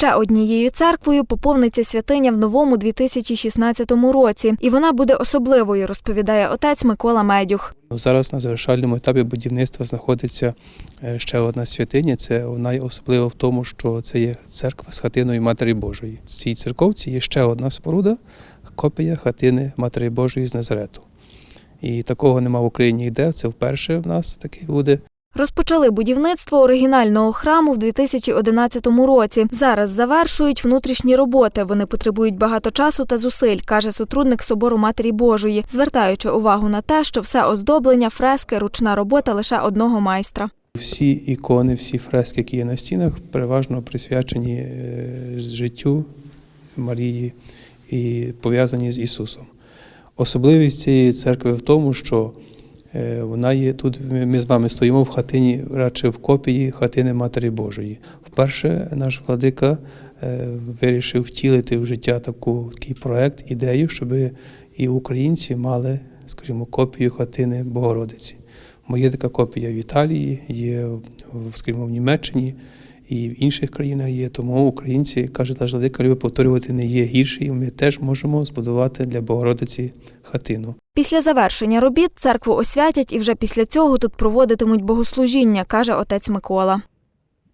Ще однією церквою поповниться святиня в новому 2016 році, і вона буде особливою, розповідає отець Микола Медюх. Зараз на завершальному етапі будівництва знаходиться е, ще одна святиня. Це вона особлива в тому, що це є церква з хатиною Матері Божої. В цій церковці є ще одна споруда, копія хатини Матері Божої з Назарету. І такого нема в Україні ніде. Це вперше в нас таке буде. Розпочали будівництво оригінального храму в 2011 році. Зараз завершують внутрішні роботи. Вони потребують багато часу та зусиль, каже сотрудник собору Матері Божої, звертаючи увагу на те, що все оздоблення, фрески, ручна робота лише одного майстра. Всі ікони, всі фрески, які є на стінах, переважно присвячені е, життю Марії і пов'язані з Ісусом. Особливість цієї церкви в тому, що вона є тут. ми- Ми з вами стоїмо в хатині, радше в копії хатини Матері Божої. Вперше наш владика е, вирішив втілити в життя таку, такий проект, ідею, щоб і українці мали, скажімо, копію хатини Богородиці. Моє така копія в Італії, є в, скажімо, в Німеччині і в інших країнах є. Тому українці, каже наш владика, любить повторювати, не є гірші, і ми теж можемо збудувати для Богородиці хатину. Після завершення робіт церкву освятять і вже після цього тут проводитимуть богослужіння, каже отець Микола.